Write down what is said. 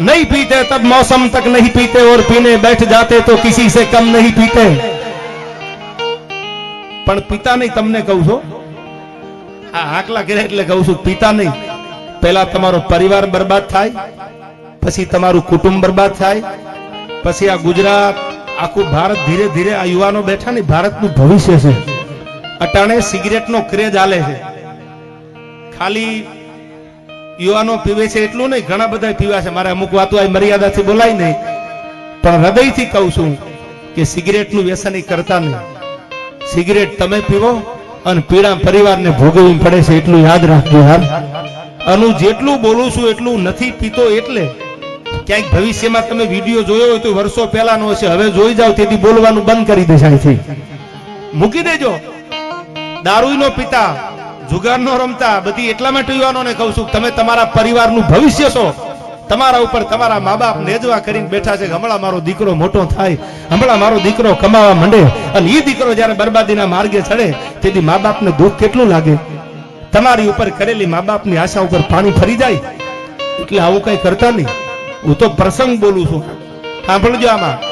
नहीं पीते तब मौसम तक नहीं पीते और पीने बैठ जाते तो किसी से कम नहीं पीते પણ પિતા નહીં તમને કહું છું આ આકલા કરે એટલે કહું છું પિતા નહીં પહેલા તમારો પરિવાર બરબાદ થાય પછી તમારું કુટુંબ બરબાદ થાય પછી આ ગુજરાત આખું ભારત ધીરે ધીરે આ યુવાનો બેઠા ને ભારતનું ભવિષ્ય છે અટાણે સિગરેટનો ક્રેઝ આલે છે ખાલી યુવાનો પીવે છે એટલું નહીં, ઘણા બધા પીવા છે. મારે અમુક વાતો મર્યાદાથી બોલાય નહીં. પણ હૃદયથી કહું છું કે સિગરેટનું વ્યસન કરતા નહીં. સિગરેટ તમે પીવો અને પીડા પરિવારને ભોગવવી પડે છે એટલું યાદ રાખજો યાર આનું જેટલું બોલું છું એટલું નથી પીતો એટલે ક્યાંક ભવિષ્યમાં તમે વીડિયો જોયો હોય તો વર્ષો પહેલાનો હશે. હવે જોઈ જાવ તેથી બોલવાનું બંધ કરી દેશે અહીંથી મૂકી દેજો. દારૂનો પીતા જુગાર નો રમતા, બધી એટલા માટે યુવાનોને કહું છું તમે તમારા પરિવારનું ભવિષ્ય છો તમારા ઉપર તમારા મા બાપ નેજવા કરીને બેઠા છે હમણાં મારો દીકરો મોટો થાય, હમણાં મારો દીકરો કમાવા માંડે, અને એ દીકરો જ્યારે બરબાદીના માર્ગે ચડે, તેથી મા બાપને દુઃખ કેટલું લાગે? તમારી ઉપર કરેલી મા બાપની આશા ઉપર પાણી ફરી જાય? એટલે આવું કઈ કરતા નહીં. હું તો પ્રસંગ બોલું છું. સાંભળજો આમાં.